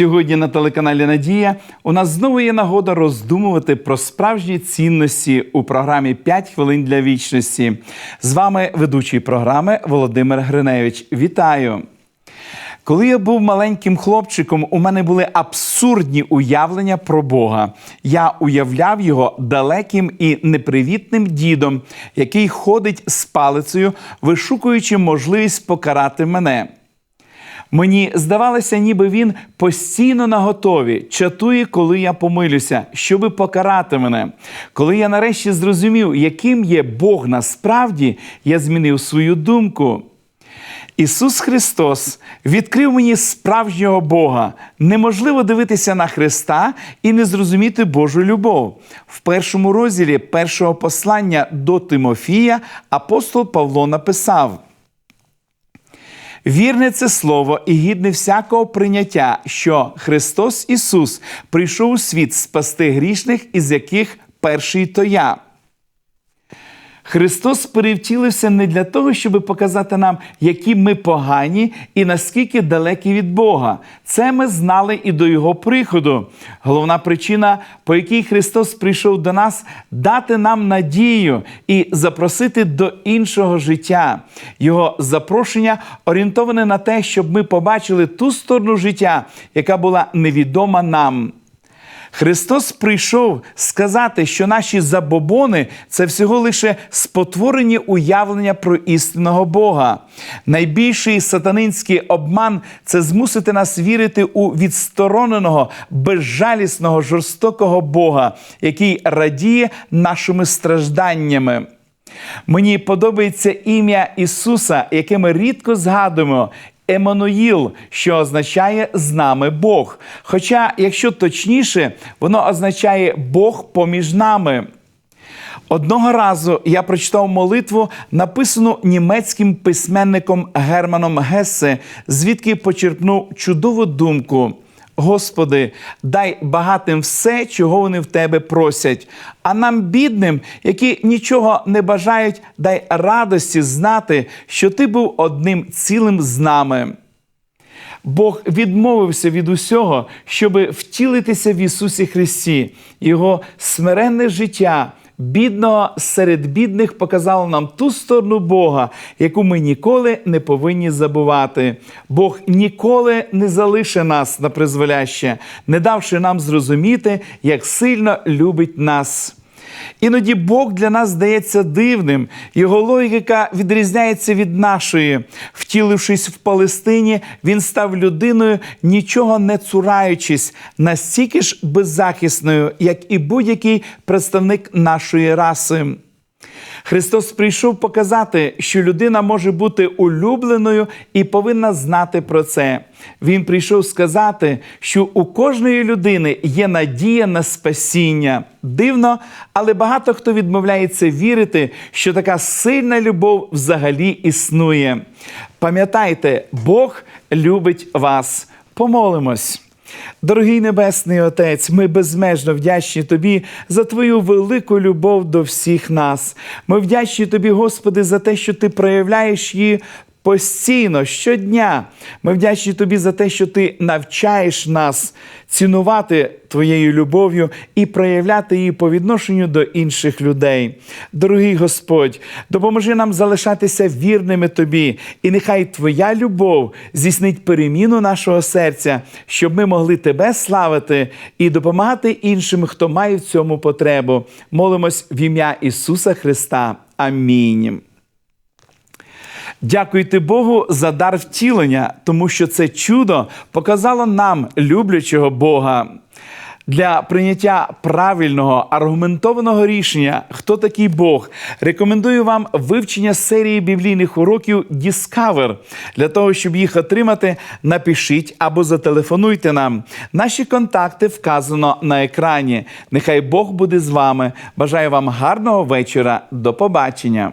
Сьогодні на телеканалі Надія у нас знову є нагода роздумувати про справжні цінності у програмі «5 хвилин для вічності. З вами ведучий програми Володимир Гриневич. Вітаю! Коли я був маленьким хлопчиком, у мене були абсурдні уявлення про Бога. Я уявляв його далеким і непривітним дідом, який ходить з палицею, вишукуючи можливість покарати мене. Мені здавалося, ніби він постійно наготові, чатує, коли я помилюся, щоби покарати мене. Коли я нарешті зрозумів, яким є Бог насправді, я змінив свою думку. Ісус Христос відкрив мені справжнього Бога. Неможливо дивитися на Христа і не зрозуміти Божу любов. В першому розділі першого послання до Тимофія апостол Павло написав. Вірне це слово і гідне всякого прийняття, що Христос Ісус прийшов у світ спасти грішних, із яких перший то я. Христос перевтілився не для того, щоб показати нам, які ми погані і наскільки далекі від Бога. Це ми знали і до Його приходу. Головна причина, по якій Христос прийшов до нас, дати нам надію і запросити до іншого життя. Його запрошення орієнтоване на те, щоб ми побачили ту сторону життя, яка була невідома нам. Христос прийшов сказати, що наші забобони це всього лише спотворені уявлення про істинного Бога. Найбільший сатанинський обман це змусити нас вірити у відстороненого, безжалісного, жорстокого Бога, який радіє нашими стражданнями. Мені подобається ім'я Ісуса, яке ми рідко згадуємо. Еммануїл, що означає з нами Бог. Хоча, якщо точніше, воно означає Бог поміж нами. Одного разу я прочитав молитву, написану німецьким письменником Германом Гессе, звідки почерпнув чудову думку. Господи, дай багатим все, чого вони в тебе просять, а нам, бідним, які нічого не бажають, дай радості знати, що ти був одним цілим з нами. Бог відмовився від усього, щоб втілитися в Ісусі Христі, Його смиренне життя. Бідного серед бідних показало нам ту сторону Бога, яку ми ніколи не повинні забувати. Бог ніколи не залише нас на призволяще, не давши нам зрозуміти, як сильно любить нас. Іноді Бог для нас здається дивним, його логіка відрізняється від нашої. Втілившись в Палестині, він став людиною, нічого не цураючись, настільки ж беззахисною, як і будь-який представник нашої раси. Христос прийшов показати, що людина може бути улюбленою і повинна знати про це. Він прийшов сказати, що у кожної людини є надія на спасіння. Дивно, але багато хто відмовляється вірити, що така сильна любов взагалі існує. Пам'ятайте, Бог любить вас. Помолимось. Дорогий Небесний Отець, ми безмежно вдячні Тобі за Твою велику любов до всіх нас. Ми вдячні Тобі, Господи, за те, що Ти проявляєш її. Постійно, щодня ми вдячні тобі за те, що ти навчаєш нас цінувати твоєю любов'ю і проявляти її по відношенню до інших людей. Дорогий Господь, допоможи нам залишатися вірними тобі, і нехай Твоя любов здійснить переміну нашого серця, щоб ми могли тебе славити і допомагати іншим, хто має в цьому потребу. Молимось в ім'я Ісуса Христа. Амінь. Дякуйте Богу за дар втілення, тому що це чудо показало нам люблячого Бога. Для прийняття правильного аргументованого рішення, хто такий Бог, рекомендую вам вивчення серії біблійних уроків Discover. Для того, щоб їх отримати, напишіть або зателефонуйте нам. Наші контакти вказано на екрані. Нехай Бог буде з вами. Бажаю вам гарного вечора. До побачення.